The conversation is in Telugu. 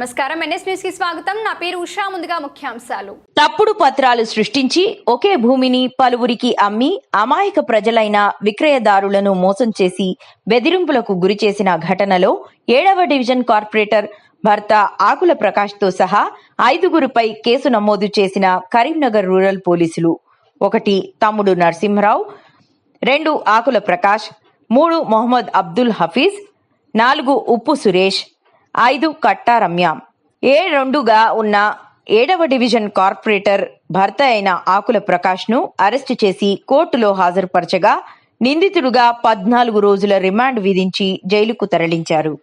నమస్కారం. ఎన్ఎస్ న్యూస్కి స్వాగతం. నా పేరు ఉషా. ముందుగా ముఖ్యాంశాలు. తప్పుడు పత్రాలు సృష్టించి ఒకే భూమిని పలువురికి అమ్మి అమాయక ప్రజలైన విక్రయదారులను మోసం చేసి బెదిరింపులకు గురి చేసిన ఘటనలో ఏడవ డివిజన్ కార్పొరేటర్ భర్త ఆకుల ప్రకాష్తో సహా ఐదుగురుపై కేసు నమోదు చేసిన కరీంనగర్ రూరల్ పోలీసులు. ఒకటి తమ్ముడు నరసింహరావు రెండు ఆకుల ప్రకాష్ మూడు మొహమ్మద్ అబ్దుల్ హఫీజ్ నాలుగు ఉప్పు సురేష్ ఐదు కట్టా రమ్య ఏ రెండుగా ఉన్న ఏడవ డివిజన్ కార్పొరేటర్ భర్త అయిన ఆకుల ప్రకాష్ను అరెస్టు చేసి కోర్టులో హాజరుపరచగా నిందితుడుగా పద్నాలుగు రోజుల రిమాండ్ విధించి జైలుకు తరలించారు.